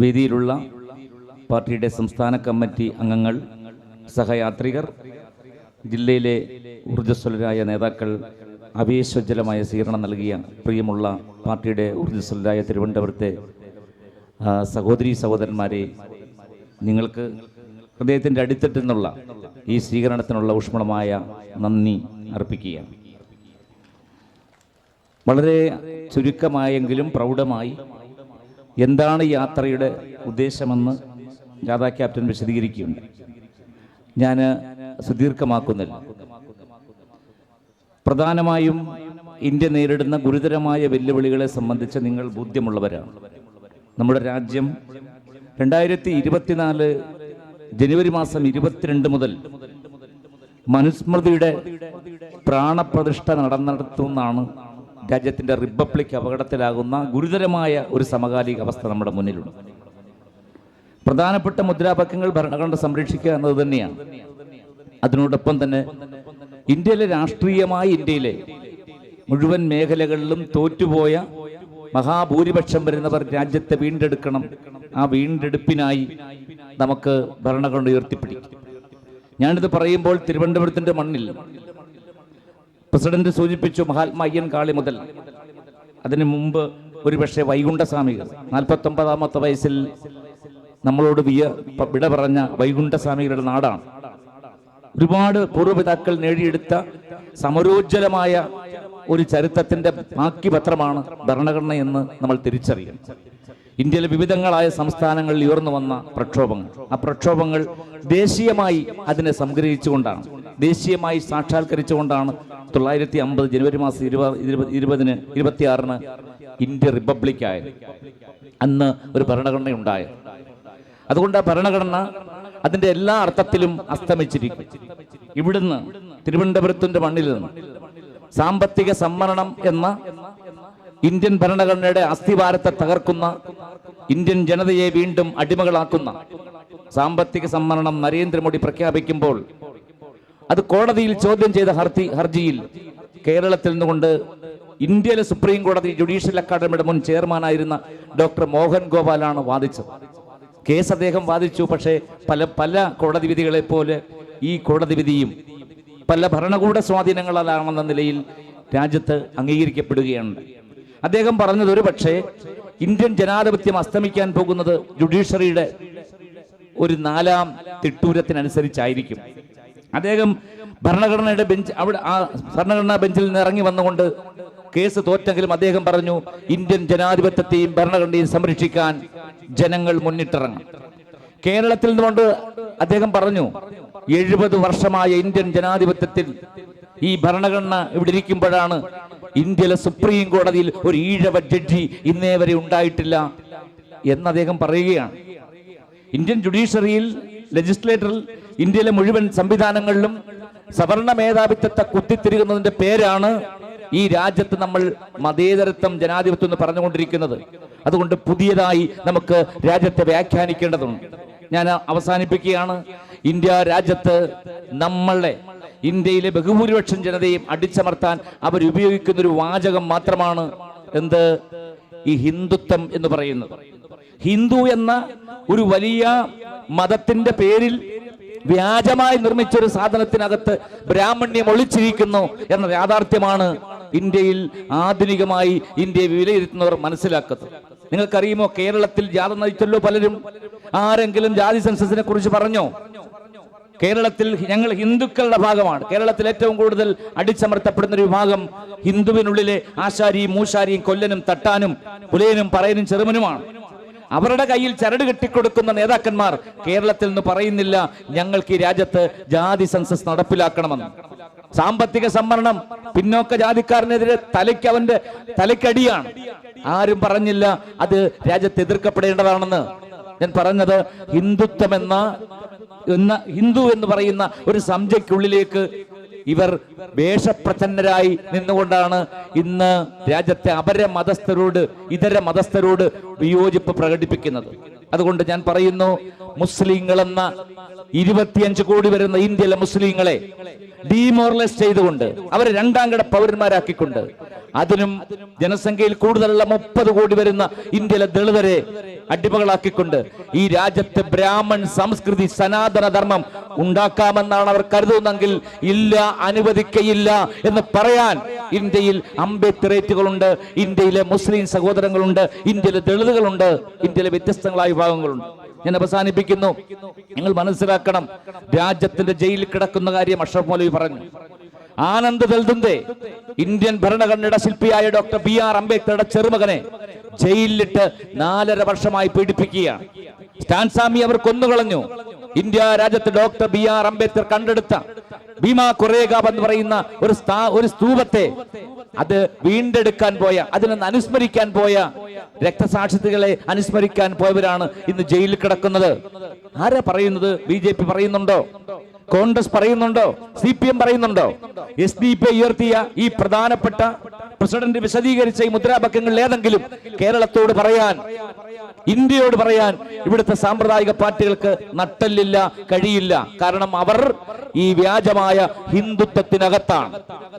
വേദിയിലുള്ള പാർട്ടിയുടെ സംസ്ഥാന കമ്മിറ്റി അംഗങ്ങൾ സഹയാത്രികർ ജില്ലയിലെ ഊർജസ്വലരായ നേതാക്കൾ അവേശോജ്ജലമായ സ്വീകരണം നൽകിയ പ്രിയമുള്ള പാർട്ടിയുടെ ഊർജസ്വലരായ തിരുവനന്തപുരത്തെ സഹോദരി സഹോദരന്മാരെ നിങ്ങൾക്ക് ഹൃദയത്തിന്റെ അടിത്തട്ടിൽ നിന്നുള്ള ഈ സ്വീകരണത്തിനുള്ള ഊഷ്മളമായ നന്ദി അർപ്പിക്കുകയാണ്. വളരെ ചുരുക്കമായെങ്കിലും പ്രൗഢമായി എന്താണ് യാത്രയുടെ ഉദ്ദേശമെന്ന് ജാഥാ ക്യാപ്റ്റൻ വിശദീകരിക്കുകയുണ്ട്. ഞാൻ സുദീർഘമാക്കുന്നില്ല. പ്രധാനമായും ഇന്ത്യ നേരിടുന്ന ഗുരുതരമായ വെല്ലുവിളികളെ സംബന്ധിച്ച് നിങ്ങൾ ബോധ്യമുള്ളവരാണ്. നമ്മുടെ രാജ്യം രണ്ടായിരത്തി ഇരുപത്തിനാല് ജനുവരി മാസം ഇരുപത്തിരണ്ട് മുതൽ മനുസ്മൃതിയുടെ പ്രാണപ്രതിഷ്ഠ നടന്നിടത്തുനിന്നാണ് രാജ്യത്തിന്റെ റിപ്പബ്ലിക് അപകടത്തിലാകുന്ന ഗുരുതരമായ ഒരു സമകാലിക അവസ്ഥ നമ്മുടെ മുന്നിലുണ്ട്. പ്രധാനപ്പെട്ട മുദ്രാവാക്യങ്ങൾ ഭരണഘടന സംരക്ഷിക്കുക എന്നത് തന്നെയാണ്. അതിനോടൊപ്പം തന്നെ ഇന്ത്യയിലെ രാഷ്ട്രീയമായി ഇന്ത്യയിലെ മുഴുവൻ മേഖലകളിലും തോറ്റുപോയ മഹാഭൂരിപക്ഷം വരുന്നവർ രാജ്യത്തെ വീണ്ടെടുക്കണം. ആ വീണ്ടെടുപ്പിനായി നമുക്ക് ഭരണഘടന ഉയർത്തിപ്പിടിക്കും. ഞാനിത് പറയുമ്പോൾ തിരുവനന്തപുരത്തിന്റെ മണ്ണിൽ പ്രസിഡന്റ് സൂചിപ്പിച്ചു മഹാത്മാ അയ്യൻ കാളി മുതൽ. അതിനു മുമ്പ് ഒരുപക്ഷെ വൈകുണ്ഠസ്വാമികൾ നാൽപ്പത്തൊമ്പതാമത്തെ വയസ്സിൽ നമ്മളോട് വിയ വിട പറഞ്ഞ വൈകുണ്ഠസ്വാമികളുടെ നാടാണ്. ഒരുപാട് പൂർവപിതാക്കൾ നേടിയെടുത്ത സമരോജ്ജലമായ ഒരു ചരിത്രത്തിന്റെ ബാക്കി പത്രമാണ് ഭരണഘടന എന്ന് നമ്മൾ തിരിച്ചറിയണം. ഇന്ത്യയിലെ വിവിധങ്ങളായ സംസ്ഥാനങ്ങളിൽ ഉയർന്നു വന്ന പ്രക്ഷോഭങ്ങൾ. ആ പ്രക്ഷോഭങ്ങൾ ദേശീയമായി അതിനെ സംഗ്രഹിച്ചുകൊണ്ടാണ്. ദേശീയമായി സാക്ഷാത്കരിച്ചുകൊണ്ടാണ് തൊള്ളായിരത്തി അമ്പത് ജനുവരി മാസം ഇരുപത് ഇരുപത് ഇരുപതിന് ഇരുപത്തിയാറിന് ഇന്ത്യ റിപ്പബ്ലിക് ആയത് അന്ന് ഒരു ഭരണഘടന ഉണ്ടായത് അതുകൊണ്ട് ആ ഭരണഘടന അതിന്റെ എല്ലാ അർത്ഥത്തിലും അസ്തമിച്ചിരിക്കും. ഇവിടുന്ന് തിരുവനന്തപുരത്തിന്റെ മണ്ണിൽ നിന്ന് സാമ്പത്തിക സംവരണം എന്ന ഇന്ത്യൻ ഭരണഘടനയുടെ അസ്ഥിവാരത്തെ തകർക്കുന്ന ഇന്ത്യൻ ജനതയെ വീണ്ടും അടിമകളാക്കുന്ന സാമ്പത്തിക സംവരണം നരേന്ദ്രമോദി പ്രഖ്യാപിക്കുമ്പോൾ അത് കോടതിയിൽ ചോദ്യം ചെയ്ത ഹർജി ഹർജിയിൽ കേരളത്തിൽ നിന്നുകൊണ്ട് ഇന്ത്യയിലെ സുപ്രീം കോടതി ജുഡീഷ്യൽ അക്കാദമിയുടെ മുൻ ചെയർമാനായിരുന്ന ഡോക്ടർ മോഹൻ ഗോപാലാണ് വാദിച്ചത്. കേസ് അദ്ദേഹം വാദിച്ചു പക്ഷേ പല പല കോടതി വിധികളെ പോലെ ഈ കോടതി വിധിയും പല ഭരണകൂട സ്വാധീനങ്ങളാണെന്ന നിലയിൽ രാജ്യത്ത് അംഗീകരിക്കപ്പെടുകയാണ്. അദ്ദേഹം പറഞ്ഞത് ഒരു പക്ഷേ ഇന്ത്യൻ ജനാധിപത്യം അസ്തമിക്കാൻ പോകുന്നത് ജുഡീഷ്യറിയുടെ ഒരു നാലാം തിട്ടൂരത്തിനനുസരിച്ചായിരിക്കും. അദ്ദേഹം ഭരണഘടനയുടെ ബെഞ്ച് അവിടെ ആ ഭരണഘടനാ ബെഞ്ചിൽ നിന്ന് ഇറങ്ങി വന്നുകൊണ്ട് കേസ് തോറ്റെങ്കിലും അദ്ദേഹം പറഞ്ഞു ഇന്ത്യൻ ജനാധിപത്യത്തെയും ഭരണഘടനയും സംരക്ഷിക്കാൻ ജനങ്ങൾ മുന്നിട്ടിറങ്ങും. കേരളത്തിൽ നിന്നുകൊണ്ട് അദ്ദേഹം പറഞ്ഞു എഴുപത് വർഷമായ ഇന്ത്യൻ ജനാധിപത്യത്തിൽ ഈ ഭരണഘടന ഇവിടെ ഇരിക്കുമ്പോഴാണ് ഇന്ത്യയിലെ സുപ്രീം കോടതിയിൽ ഒരു ഈഴവ ജഡ്ജി ഇന്നേ വരെ ഉണ്ടായിട്ടില്ല. എന്ന് അദ്ദേഹം പറയുകയാണ്. ഇന്ത്യൻ ജുഡീഷ്യറിയിൽ ലെജിസ്ലേറ്ററിൽ ഇന്ത്യയിലെ മുഴുവൻ സംവിധാനങ്ങളിലും സവർണ മേധാവിത്വത്തെ കുത്തിത്തിരിക്കുന്നതിന്റെ പേരാണ് ഈ രാജ്യത്ത് നമ്മൾ മതേതരത്വം ജനാധിപത്യം എന്ന് പറഞ്ഞുകൊണ്ടിരിക്കുന്നത്. അതുകൊണ്ട് പുതിയതായി നമുക്ക് രാജ്യത്തെ വ്യാഖ്യാനിക്കേണ്ടതുണ്ട്. ഞാൻ അവസാനിപ്പിക്കുകയാണ്. ഇന്ത്യ രാജ്യത്ത് നമ്മളെ ഇന്ത്യയിലെ ബഹുഭൂരിപക്ഷം ജനതയും അടിച്ചമർത്താൻ അവരുപയോഗിക്കുന്ന ഒരു വാചകം മാത്രമാണ് എന്ത്? ഈ ഹിന്ദുത്വം എന്ന് പറയുന്നത്. ഹിന്ദു എന്ന ഒരു വലിയ മതത്തിന്റെ പേരിൽ വ്യാജമായി നിർമ്മിച്ച ഒരു സാധനത്തിനകത്ത് ബ്രാഹ്മണ്യം ഒളിച്ചിരിക്കുന്നു എന്ന യാഥാർത്ഥ്യമാണ് ഇന്ത്യയിൽ ആധുനികമായി ഇന്ത്യയെ വിലയിരുത്തുന്നവർ മനസ്സിലാക്കുന്നത്. നിങ്ങൾക്കറിയുമോ കേരളത്തിൽ ജാത നയിച്ചല്ലോ പലരും ആരെങ്കിലും ജാതി സെൻസസിനെ കുറിച്ച് പറഞ്ഞോ? കേരളത്തിൽ ഞങ്ങൾ ഹിന്ദുക്കളുടെ ഭാഗമാണ്. കേരളത്തിൽ ഏറ്റവും കൂടുതൽ അടിച്ചമർത്തപ്പെടുന്ന ഒരു വിഭാഗം ഹിന്ദുവിനുള്ളിലെ ആശാരിയും മൂശാരിയും കൊല്ലനും തട്ടാനും പുലയനും പറയനും ചെറുമനുമാണ്. അവരുടെ കയ്യിൽ ചരട് കെട്ടിക്കൊടുക്കുന്ന നേതാക്കന്മാർ കേരളത്തിൽ നിന്ന് പറയുന്നില്ല ഞങ്ങൾക്ക് ഈ രാജ്യത്ത് ജാതി സെൻസസ് നടപ്പിലാക്കണമെന്ന്. സാമ്പത്തിക സംവരണം പിന്നോക്ക ജാതിക്കാരനെതിരെ തലയ്ക്ക് അവന്റെ തലയ്ക്കടിയാണ്. ആരും പറഞ്ഞില്ല അത് രാജ്യത്ത് എതിർക്കപ്പെടേണ്ടതാണെന്ന്. ഞാൻ പറഞ്ഞത് ഹിന്ദുത്വം എന്ന ഹിന്ദു എന്ന് പറയുന്ന ഒരു സംജയ്ക്കുള്ളിലേക്ക് ഇവർ വേഷപ്രച്ഛന്നരായി നിന്നുകൊണ്ടാണ് ഇന്ന് രാജ്യത്തെ അപര മതസ്ഥരോട് ഇതര മതസ്ഥരോട് വിയോജിപ്പ് പ്രകടിപ്പിക്കുന്നത്. അതുകൊണ്ട് ഞാൻ പറയുന്നു മുസ്ലിങ്ങളെന്ന ഇരുപത്തിയഞ്ച് കോടി വരുന്ന ഇന്ത്യയിലെ മുസ്ലിങ്ങളെ ഡീമോറലൈസ് ചെയ്തുകൊണ്ട് അവരെ രണ്ടാം കിട പൗരന്മാരാക്കിക്കൊണ്ട് അതിനും ജനസംഖ്യയിൽ കൂടുതലുള്ള മുപ്പത് കോടി വരുന്ന ഇന്ത്യയിലെ ദളിതരെ അടിമകളാക്കിക്കൊണ്ട് ഈ രാജ്യത്തെ ബ്രാഹ്മൺ സംസ്കൃതി സനാതന ധർമ്മം ഉണ്ടാക്കാമെന്നാണ് അവർ കരുതുന്നെങ്കിൽ ഇല്ല അനുവദിക്കയില്ല എന്ന് പറയാൻ ഇന്ത്യയിൽ അംബേദ്കറേറ്റുകളുണ്ട് ഇന്ത്യയിലെ മുസ്ലിം സഹോദരങ്ങളുണ്ട് ഇന്ത്യയിലെ ദളിതുകളുണ്ട് ഇന്ത്യയിലെ വ്യത്യസ്തങ്ങളായ വിഭാഗങ്ങളുണ്ട്. ഞാൻ അവസാനിപ്പിക്കുന്നു. നിങ്ങൾ മനസ്സിലാക്കണം. രാജ്യത്തിന്റെ ജയിലിൽ കിടക്കുന്ന കാര്യം അഷ്റഫ് മൗലവി പറഞ്ഞു. ആനന്ദ് ദൽദുന്റെ ഇന്ത്യൻ ഭരണഘടനയുടെ ശില്പിയായ ഡോക്ടർ ബി ആർ അംബേദ്കറുടെ ചെറുമകനെ ജയിലിലിട്ട് നാലര വർഷമായി പീഡിപ്പിക്കുകയാണ് സ്റ്റാൻസാമി അവർ കൊന്നുകളഞ്ഞു. ഇന്ത്യ രാജ്യത്ത് ഡോക്ടർ ബി ആർ അംബേദ്കർ കണ്ടെടുത്ത ഭീമ കൊറേഗാബ് എന്ന് പറയുന്ന ഒരു ഒരു സ്തൂപത്തെ അത് വീണ്ടെടുക്കാൻ പോയ അതിനൊന്ന് അനുസ്മരിക്കാൻ പോയ രക്തസാക്ഷികളെ അനുസ്മരിക്കാൻ പോയവരാണ് ഇന്ന് ജയിലിൽ കിടക്കുന്നത്. ആരാ പറയുന്നത്? ബി ജെ പി പറയുന്നുണ്ടോ? കോൺഗ്രസ് പറയുന്നുണ്ടോ? സി പി എം പറയുന്നുണ്ടോ? എസ് ഡി പി ഉയർത്തിയ ഈ പ്രധാനപ്പെട്ട പ്രസിഡന്റ് വിശദീകരിച്ച ഈ മുദ്രാവാക്യങ്ങളിൽ ഏതെങ്കിലും കേരളത്തോട് പറയാൻ ഇന്ത്യയോട് പറയാൻ ഇവിടുത്തെ സാമ്പ്രദായിക പാർട്ടികൾക്ക് നട്ടല്ലില്ല കഴിയില്ല. കാരണം അവർ ഈ വ്യാജമായ ഹിന്ദുത്വത്തിനകത്താണ്.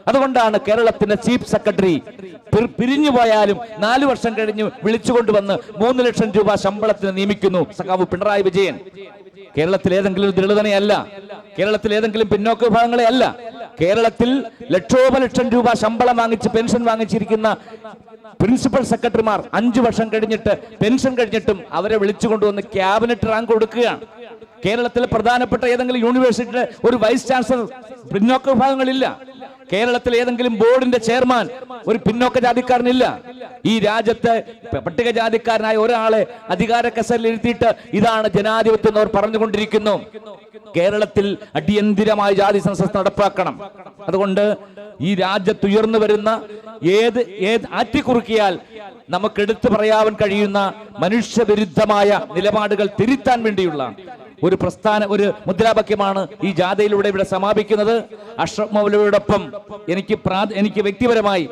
അതുകൊണ്ടാണ് കേരളത്തിന്റെ ചീഫ് സെക്രട്ടറി പിരിഞ്ഞു പോയാലും നാലു വർഷം കഴിഞ്ഞ് വിളിച്ചുകൊണ്ടുവന്ന് മൂന്ന് ലക്ഷം രൂപ ശമ്പളത്തിന് നിയമിക്കുന്നു സഖാവ് പിണറായി വിജയൻ. കേരളത്തിലേതെങ്കിലും ദളിതനെയല്ല കേരളത്തിൽ ഏതെങ്കിലും പിന്നോക്ക വിഭാഗങ്ങളെ അല്ല കേരളത്തിൽ ലക്ഷോപലക്ഷം രൂപ ശമ്പളം വാങ്ങിച്ച് പെൻഷൻ വാങ്ങിച്ചിരിക്കുന്ന പ്രിൻസിപ്പൽ സെക്രട്ടറിമാർ അഞ്ചു വർഷം കഴിഞ്ഞിട്ട് പെൻഷൻ കഴിഞ്ഞിട്ടും അവരെ വിളിച്ചുകൊണ്ടുവന്ന് ക്യാബിനറ്റ് റാങ്ക് കൊടുക്കുകയാണ്. കേരളത്തിലെ പ്രധാനപ്പെട്ട ഏതെങ്കിലും യൂണിവേഴ്സിറ്റിയുടെ ഒരു വൈസ് ചാൻസലർ പിന്നോക്ക വിഭാഗങ്ങളില്ല കേരളത്തിൽ ഏതെങ്കിലും ബോർഡിന്റെ ചെയർമാൻ ഒരു പിന്നോക്ക ജാതിക്കാരനില്ല. ഈ രാജ്യത്ത് പട്ടികജാതിക്കാരനായ ഒരാളെ അധികാര കസലിൽ ഇരുത്തിയിട്ട് ഇതാണ് ജനാധിപത്യം അവർ പറഞ്ഞുകൊണ്ടിരിക്കുന്നു. കേരളത്തിൽ അടിയന്തിരമായ ജാതി സെൻസസ് നടപ്പാക്കണം. അതുകൊണ്ട് ഈ രാജ്യത്ത് ഉയർന്നു വരുന്ന ഏത് ഏത് ആറ്റിക്കുറുക്കിയാൽ നമുക്ക് എടുത്തു പറയാൻ കഴിയുന്ന മനുഷ്യവിരുദ്ധമായ നിലപാടുകൾ തിരുത്താൻ വേണ്ടിയുള്ള ഒരു പ്രസ്ഥാന ഒരു മുദ്രാവാക്യമാണ് ഈ ജാഥയിലൂടെ ഇവിടെ സമാപിക്കുന്നത്. അഷ്റഫ് മൗലവിയോടൊപ്പം എനിക്ക് എനിക്ക് വ്യക്തിപരമായി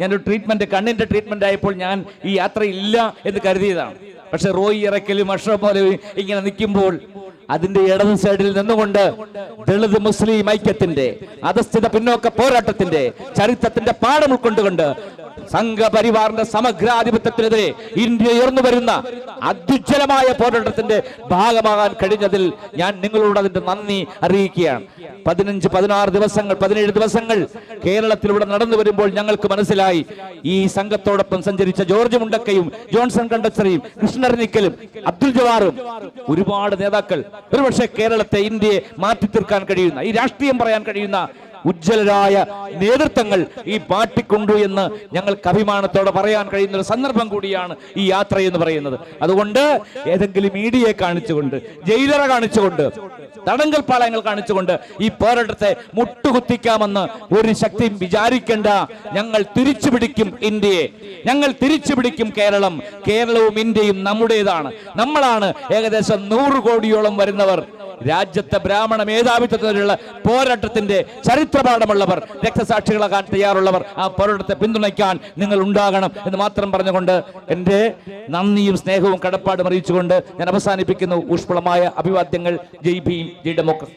ഞാനൊരു ട്രീറ്റ്മെന്റ് കണ്ണിന്റെ ട്രീറ്റ്മെന്റ് ആയപ്പോൾ ഞാൻ ഈ യാത്ര ഇല്ല എന്ന് കരുതിയതാണ്. പക്ഷെ റോയി ഇറക്കലും അഷ്റഫ് മൗലവി ഇങ്ങനെ നിൽക്കുമ്പോൾ അതിന്റെ ഇടത് സൈഡിൽ നിന്നുകൊണ്ട് ദളിത് മുസ്ലിം ഐക്യത്തിന്റെ അധസ്ഥിത പിന്നോക്ക പോരാട്ടത്തിന്റെ ചരിത്രത്തിന്റെ പാഠം ഉൾക്കൊണ്ടുകൊണ്ട് സംഘപരിവാറിന്റെ സമഗ്രാധിപത്യത്തിനെതിരെ ഇന്ത്യ ഉയർന്നു വരുന്ന അത്യുജ്വലമായ പോരാട്ടത്തിന്റെ ഭാഗമാകാൻ കഴിഞ്ഞതിൽ ഞാൻ നിങ്ങളോട് അതിന്റെ നന്ദി അറിയിക്കുകയാണ്. പതിനഞ്ച് പതിനാറ് ദിവസങ്ങൾ പതിനേഴ് ദിവസങ്ങൾ കേരളത്തിലൂടെ നടന്നു വരുമ്പോൾ ഞങ്ങൾക്ക് മനസ്സിലായി. ഈ സംഘത്തോടൊപ്പം സഞ്ചരിച്ച ജോർജ് മുണ്ടക്കയും ജോൺസൺ കണ്ടച്ചറിയും കൃഷ്ണരനിക്കലും അബ്ദുൽ ജവാറും ഒരുപാട് നേതാക്കൾ ഒരുപക്ഷെ കേരളത്തെ ഇന്ത്യയെ മാറ്റി തീർക്കാൻ കഴിയുന്ന ഈ രാഷ്ട്രീയം പറയാൻ കഴിയുന്ന ഉജ്ജ്വലരായ നേതൃത്വങ്ങൾ ഈ പാർട്ടിക്കുണ്ടു എന്ന് ഞങ്ങൾക്ക് അഭിമാനത്തോടെ പറയാൻ കഴിയുന്ന ഒരു സന്ദർഭം കൂടിയാണ് ഈ യാത്ര എന്ന് പറയുന്നത്. അതുകൊണ്ട് ഏതെങ്കിലും മീഡിയയെ കാണിച്ചുകൊണ്ട് ജയിലറ കാണിച്ചുകൊണ്ട് തടങ്കൽ പാളയങ്ങൾ കാണിച്ചുകൊണ്ട് ഈ പോരാട്ടത്തെ മുട്ടുകുത്തിക്കാമെന്ന് ഒരു ശക്തിയും വിചാരിക്കേണ്ട ഞങ്ങൾ തിരിച്ചു പിടിക്കും ഇന്ത്യയെ. ഞങ്ങൾ തിരിച്ചു പിടിക്കും കേരളം. കേരളവും ഇന്ത്യയും നമ്മുടേതാണ്. നമ്മളാണ് ഏകദേശം നൂറ് കോടിയോളം വരുന്നവർ. രാജ്യത്തെ ബ്രാഹ്മണ മേധാവിത്വത്തിനുള്ള പോരാട്ടത്തിന്റെ ചരിത്രപാഠമുള്ളവർ രക്തസാക്ഷികളാകാൻ തയ്യാറുള്ളവർ ആ പോരാട്ടത്തെ പിന്തുണയ്ക്കാൻ നിങ്ങൾ ഉണ്ടാകണം എന്ന് മാത്രം പറഞ്ഞുകൊണ്ട് എന്റെ നന്ദിയും സ്നേഹവും കടപ്പാടും അറിയിച്ചുകൊണ്ട് ഞാൻ അവസാനിപ്പിക്കുന്നു. ഊഷ്മളമായ അഭിവാദ്യങ്ങൾ. ജയ് ഭീം. ജയ് ഡെമോക്രസി.